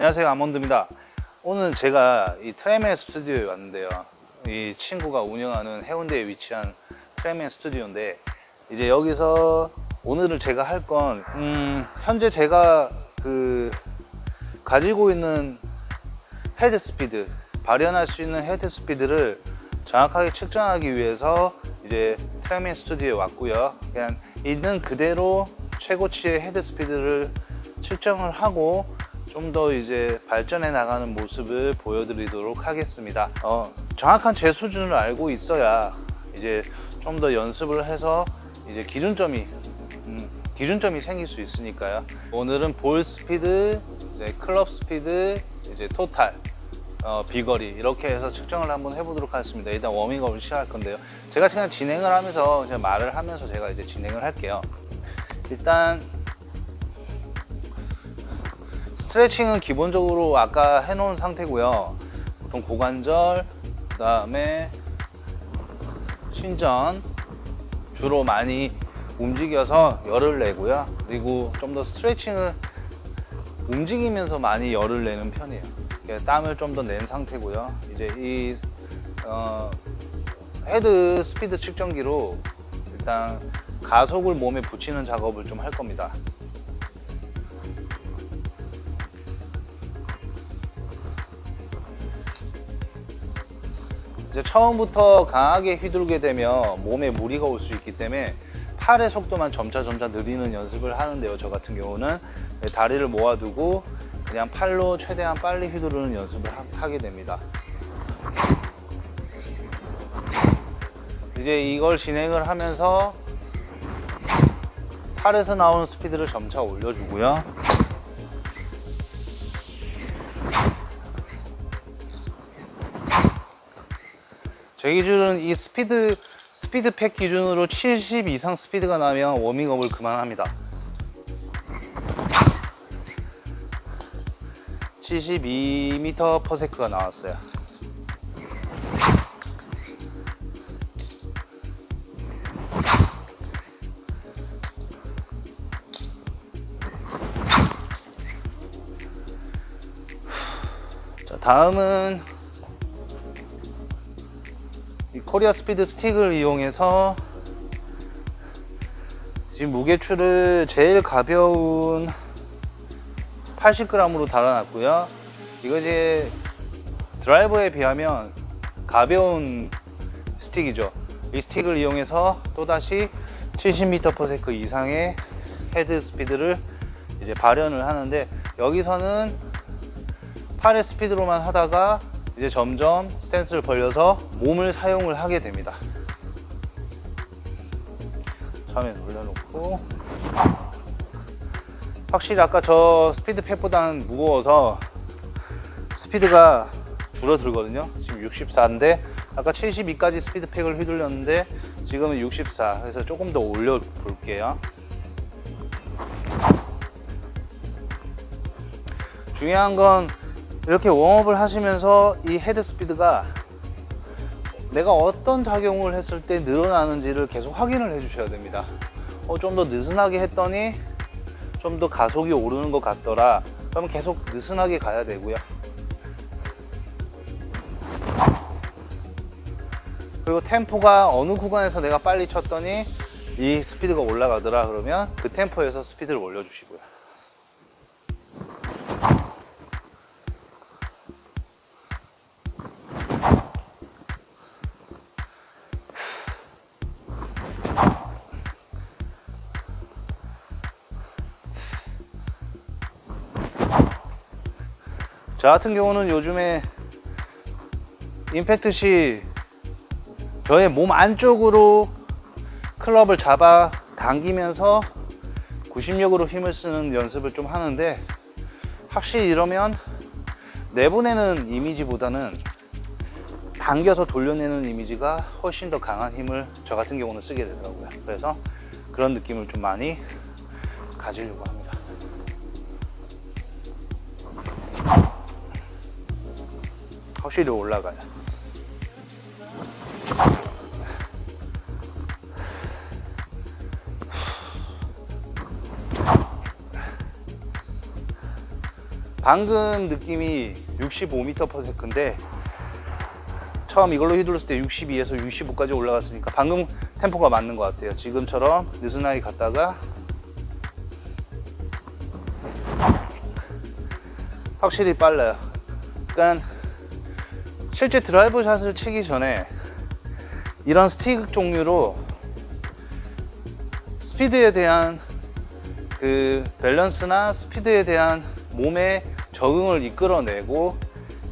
안녕하세요 아몬드입니다. 오늘 제가 이 트레멘 스튜디오에 왔는데요. 이 친구가 운영하는 해운대에 위치한 트레멘 스튜디오인데 이제 여기서 오늘은 제가 할건 음, 현재 제가 그 가지고 있는 헤드 스피드 발현할 수 있는 헤드 스피드를 정확하게 측정하기 위해서 이제 트레멘 스튜디오에 왔고요. 그냥 있는 그대로 최고치의 헤드 스피드를 측정을 하고 좀 더 이제 발전해 나가는 모습을 보여드리도록 하겠습니다. 어, 정확한 제 수준을 알고 있어야 이제 좀 더 연습을 해서 이제 기준점이 음, 기준점이 생길 수 있으니까요. 오늘은 볼 스피드, 이제 클럽 스피드, 이제 토탈, 어, 비거리 이렇게 해서 측정을 한번 해보도록 하겠습니다. 일단 워밍업을 시작할 건데요. 제가 그냥 진행을 하면서 그냥 말을 하면서 제가 이제 진행을 할게요. 일단 스트레칭은 기본적으로 아까 해놓은 상태고요. 보통 고관절, 그 다음에 신전 주로 많이 움직여서 열을 내고요. 그리고 좀 더 스트레칭을 움직이면서 많이 열을 내는 편이에요. 땀을 좀 더 낸 상태고요. 이제 이 어, 헤드 스피드 측정기로 일단 가속을 몸에 붙이는 작업을 좀 할 겁니다. 이제 처음부터 강하게 휘둘게 되면 몸에 무리가 올 수 있기 때문에 팔의 속도만 점차 점차 느리는 연습을 하는데요. 저 같은 경우는 네, 다리를 모아두고 그냥 팔로 최대한 빨리 휘두르는 연습을 하, 게 됩니다. 이제 이걸 진행을 하면서 팔에서 나오는 스피드를 점차 올려주고요. 제 기준은 이 스피드 스피드팩 기준으로 70 이상 스피드가 나면 워밍업을 그만합니다. 72m per sec가 나왔어요. 자, 다음은 이 코리아 스피드 스틱을 이용해서 지금 무게추를 제일 가벼운 80g으로 달아놨고요. 이거 이제 드라이버에 비하면 가벼운 스틱이죠. 이 스틱을 이용해서 또다시 70m/s 이상의 헤드 스피드를 이제 발현을 하는데 여기서는 8의 스피드로만 하다가 이제 점점 스탠스를 벌려서 몸을 사용을 하게 됩니다. 처음에 올려놓고 확실히 아까 저 스피드팩보다는 무거워서 스피드가 줄어들거든요. 지금 64인데 아까 72까지 스피드 팩을 휘둘렸는데 지금은 64. 그래서 조금 더 올려 볼게요. 중요한 건 이렇게 웜업을 하시면서 이 헤드 스피드가 내가 어떤 작용을 했을 때 늘어나는지를 계속 확인을 해 주셔야 됩니다. 어, 좀 더 느슨하게 했더니 좀 더 가속이 오르는 것 같더라. 그러면 계속 느슨하게 가야 되고요. 그리고 템포가 어느 구간에서 내가 빨리 쳤더니 이 스피드가 올라가더라 그러면 그 템포에서 스피드를 올려주시고요. 저 같은 경우는 요즘에 임팩트 시 저의 몸 안쪽으로 클럽을 잡아 당기면서 구심력으로 힘을 쓰는 연습을 좀 하는데 확실히 이러면 내보내는 이미지보다는 당겨서 돌려내는 이미지가 훨씬 더 강한 힘을 저 같은 경우는 쓰게 되더라고요. 그래서 그런 느낌을 좀 많이 가지려고 합니다. 확실히 올라가요. 방금 느낌이 65m/s인데 처음 이걸로 휘둘렀을 때 62에서 65까지 올라갔으니까 방금 템포가 맞는 것 같아요. 지금처럼 느슨하게 갔다가 확실히 빨라요. 그러니까 실제 드라이브 샷을 치기 전에 이런 스틱 종류로 스피드에 대한 그 밸런스나 스피드에 대한 몸의 적응을 이끌어내고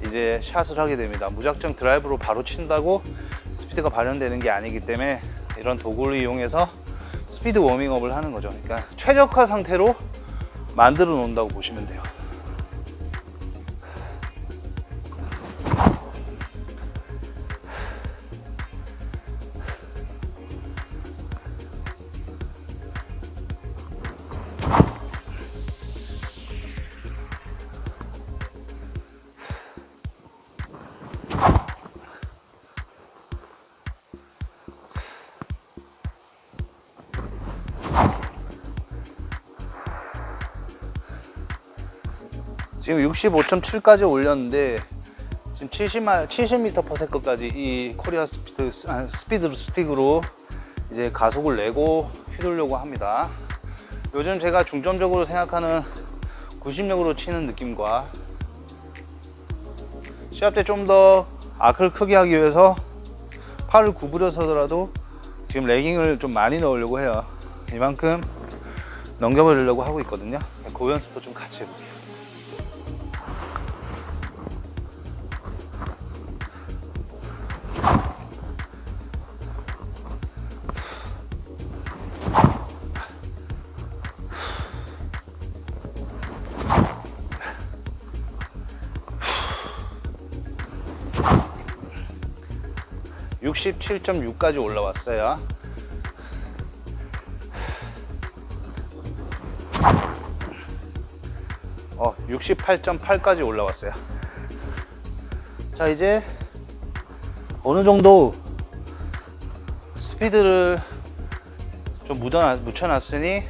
이제 샷을 하게 됩니다. 무작정 드라이브로 바로 친다고 스피드가 발현되는 게 아니기 때문에 이런 도구를 이용해서 스피드 워밍업을 하는 거죠. 그러니까 최적화 상태로 만들어 놓는다고 보시면 돼요. 지금 65.7까지 올렸는데 지금 70마, 70m/s까지 이 코리아 스피드 아, 스피드 스틱으로 이제 가속을 내고 휘두르려고 합니다. 요즘 제가 중점적으로 생각하는 90력으로 치는 느낌과 시합 때 좀더 아크를 크게 하기 위해서 팔을 구부려서더라도 지금 레깅을 좀 많이 넣으려고 해요. 이만큼 넘겨버리려고 하고 있거든요. 그 연습도 좀 같이 해볼게요. (67.6까지) 올라왔어요 어, 68.8까지 올라왔어요. 자, 이제 어느 정도 스피드를 좀 묻혀놨으니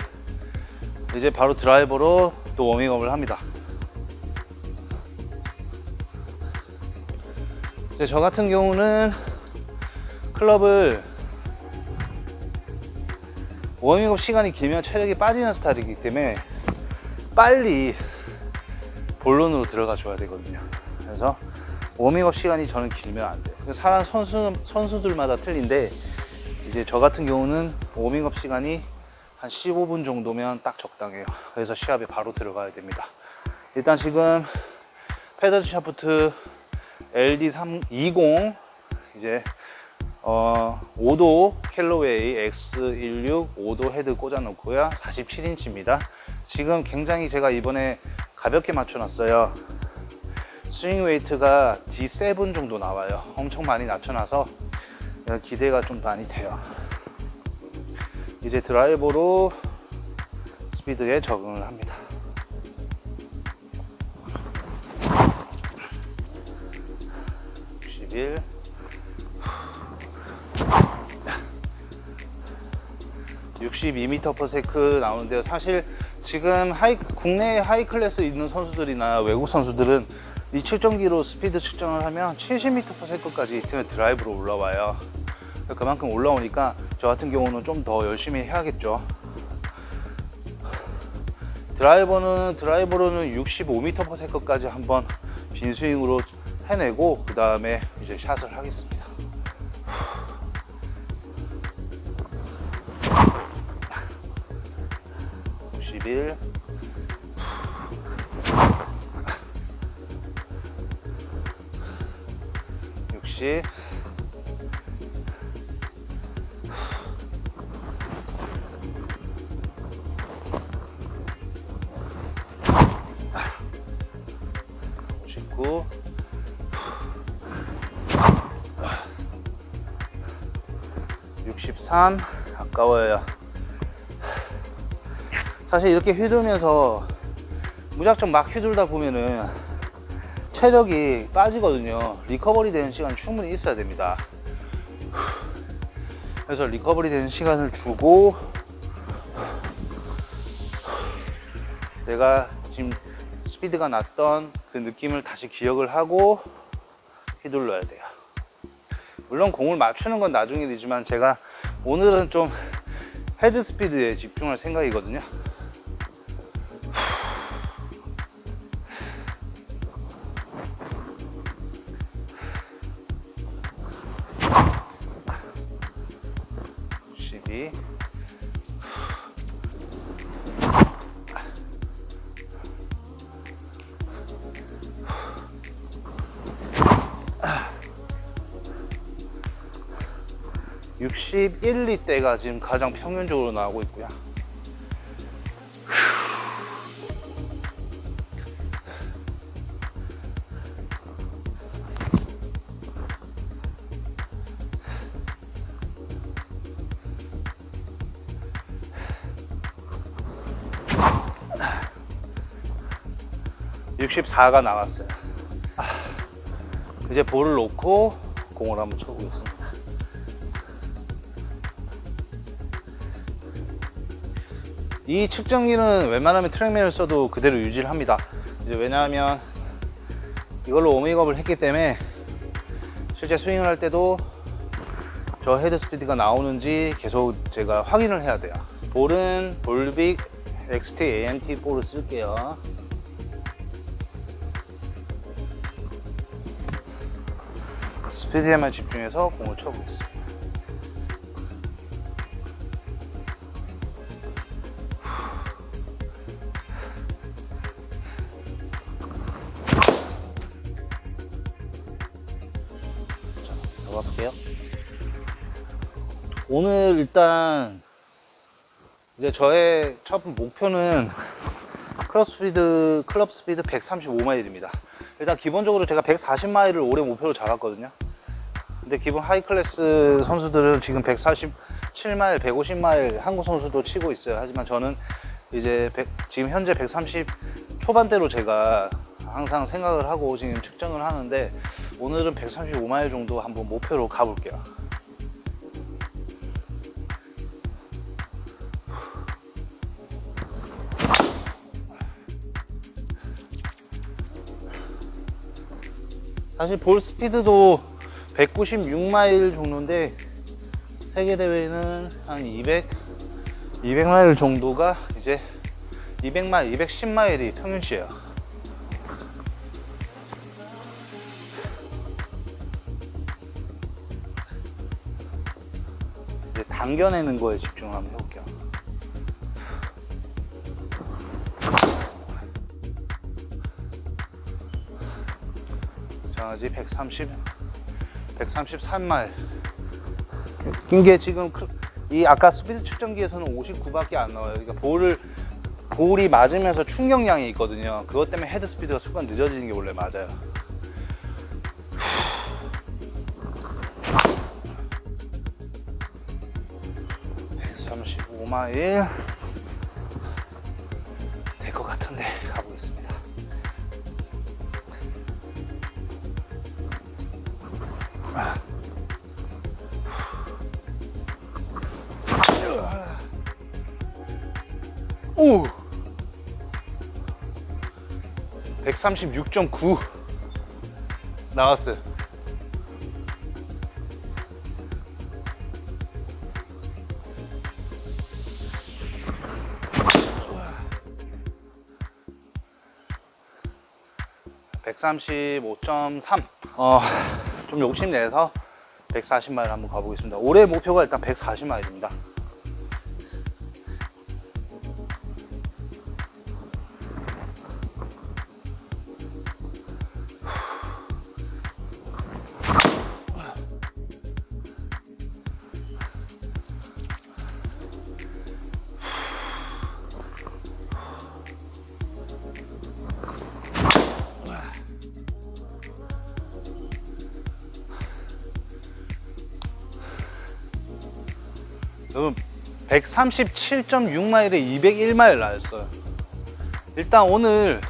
이제 바로 드라이버로 또 워밍업을 합니다. 이제 저 같은 경우는 클럽을 워밍업 시간이 길면 체력이 빠지는 스타일이기 때문에 빨리 본론으로 들어가 줘야 되거든요. 그래서 워밍업 시간이 저는 길면 안 돼요. 그 사람 선수 선수들마다 틀린데 이제 저 같은 경우는 워밍업 시간이 한 15분 정도면 딱 적당해요. 그래서 시합에 바로 들어가야 됩니다. 일단 지금 페더즈 샤프트 LD320 이제 어 5도 캘로웨이 X16 5도 헤드 꽂아 놓고요. 47인치입니다. 지금 굉장히 제가 이번에 가볍게 맞춰놨어요. 스윙 웨이트가 D7 정도 나와요. 엄청 많이 낮춰놔서 기대가 좀 많이 돼요. 이제 드라이버로 스피드에 적응을 합니다. (61) 62m/s 나오는데요. 사실 지금 하이, 국내 하이 클래스 있는 선수들이나 외국 선수들은 이 측정기로 스피드 측정을 하면 70m/s까지 드라이브로 올라와요. 그만큼 올라오니까 저 같은 경우는 좀 더 열심히 해야겠죠. 드라이버는 드라이버로는 65m/s까지 한번 빈 스윙으로 해내고 그 다음에 이제 샷을 하겠습니다. 61 60 59 63 아까워요. 사실 이렇게 휘두르면서 무작정 막 휘둘다 보면은 체력이 빠지거든요. 리커버리 되는 시간 충분히 있어야 됩니다. 그래서 리커버리 되는 시간을 주고 내가 지금 스피드가 났던 그 느낌을 다시 기억을 하고 휘둘러야 돼요. 물론 공을 맞추는 건 나중에 되지만 제가 오늘은 좀 헤드 스피드에 집중할 생각이거든요. 61, 2대가 지금 가장 평균적으로 나오고 있고요. (64가) 나왔어요 아, 이제 볼을 놓고 공을 한번 쳐보겠습니다 이 측정기는 웬만하면 트랙맨을 써도 그대로 유지를 합니다. 왜냐하면 이걸로 워밍업을 했기 때문에 실제 스윙을 할 때도 저 헤드 스피드가 나오는지 계속 제가 확인을 해야 돼요. 볼은 볼빅 XT AMT 볼을 쓸게요. 스피드에만 집중해서 공을 쳐보겠습니다. 일단 이제 저의 첫 목표는 클럽 스피드 클럽 스피드 135마일입니다. 일단 기본적으로 제가 140마일을 올해 목표로 잡았거든요. 근데 기본 하이 클래스 선수들은 지금 147마일, 150마일 한국 선수도 치고 있어요. 하지만 저는 이제 100 지금 현재 130 초반대로 제가 항상 생각을 하고 지금 측정을 하는데 오늘은 135마일 정도 한번 목표로 가볼게요. 사실 볼 스피드도 196마일 정도인데 세계 대회는 한 200, 200마일 정도가 이제 200마일, 210마일이 평균치예요. 이제 당겨내는 거에 집중을 한번 해볼게요. 자, 이제 130, 133마일. 이게 지금 그- 이 아까 스피드 측정기에서는 59밖에 안 나와요. 그러니까 볼을 볼이 맞으면서 충격량이 있거든요. 그것 때문에 헤드 스피드가 순간 늦어지는 게 원래 맞아요. (135 마일) 오! 136.9 나왔어요. (135.3) 어, 좀 욕심내서 140마일 한번 가보겠습니다. 올해 목표가 일단 140마일입니다. 여러분 137.6마일에 201마일 나였어요. 일단 오늘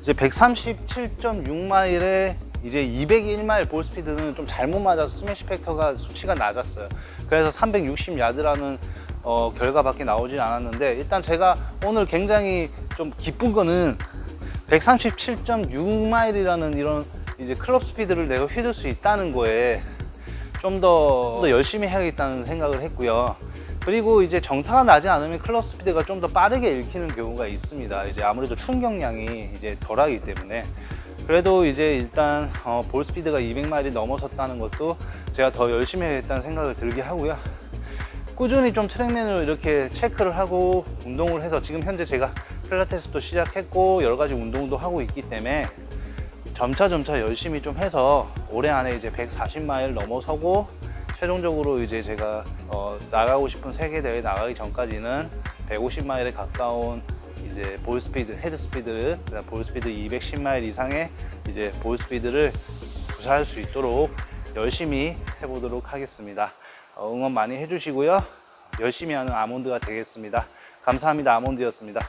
이제 137.6마일에 이제 201마일 볼 스피드는 좀 잘못 맞아서 스매시 팩터가 수치가 낮았어요. 그래서 360 야드라는 어, 결과밖에 나오진 않았는데 일단 제가 오늘 굉장히 좀 기쁜 거는 137.6마일이라는 이런 이제 클럽 스피드를 내가 휘둘 수 있다는 거에 좀더 열심히 해야겠다는 생각을 했고요. 그리고 이제 정타가 나지 않으면 클럽 스피드가 좀 더 빠르게 읽히는 경우가 있습니다. 이제 아무래도 충격량이 이제 덜하기 때문에 그래도 이제 일단 어, 볼 스피드가 200마일이 넘어섰다는 것도 제가 더 열심히 해야겠다는 생각을 들게 하고요. 꾸준히 좀 트랙맨으로 이렇게 체크를 하고 운동을 해서 지금 현재 제가 필라테스도 시작했고 여러 가지 운동도 하고 있기 때문에 점차 점차 열심히 좀 해서 올해 안에 이제 140마일 넘어서고 최종적으로 이제 제가 어, 나가고 싶은 세계 대회 나가기 전까지는 150마일에 가까운 이제 볼 스피드, 헤드 스피드, 볼 스피드 210마일 이상의 이제 볼 스피드를 구사할 수 있도록 열심히 해보도록 하겠습니다. 어, 응원 많이 해주시고요. 열심히 하는 아몬드가 되겠습니다. 감사합니다. 아몬드였습니다.